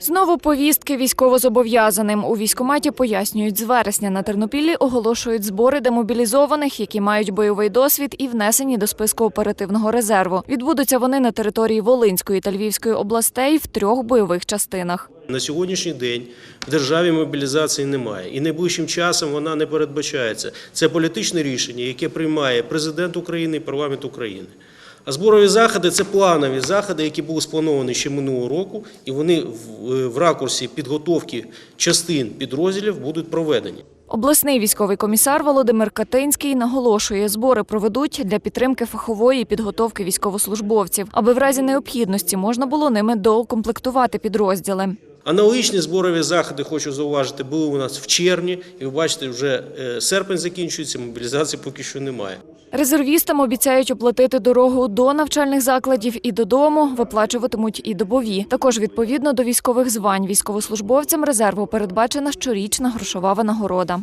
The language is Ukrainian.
Знову повістки військовозобов'язаним. У військкоматі пояснюють, з вересня на Тернопіллі оголошують збори демобілізованих, які мають бойовий досвід і внесені до списку оперативного резерву. Відбудуться вони на території Волинської та Львівської областей в трьох бойових частинах. На сьогоднішній день в державі мобілізації немає, і найближчим часом вона не передбачається. Це політичне рішення, яке приймає президент України і парламент України. А зборові заходи це планові заходи, які були сплановані ще минулого року, і вони в, в ракурсі підготовки частин підрозділів будуть проведені. Обласний військовий комісар Володимир Катинський наголошує, збори проведуть для підтримки фахової підготовки військовослужбовців, аби в разі необхідності можна було ними доукомплектувати підрозділи. Аналогічні зборові заходи, хочу зауважити, були у нас в червні, і ви бачите, вже е, серпень закінчується, мобілізації поки що немає. Резервістам обіцяють оплатити дорогу до навчальних закладів і додому, виплачуватимуть і добові. Також відповідно до військових звань військовослужбовцям резерву передбачена щорічна грошова винагорода.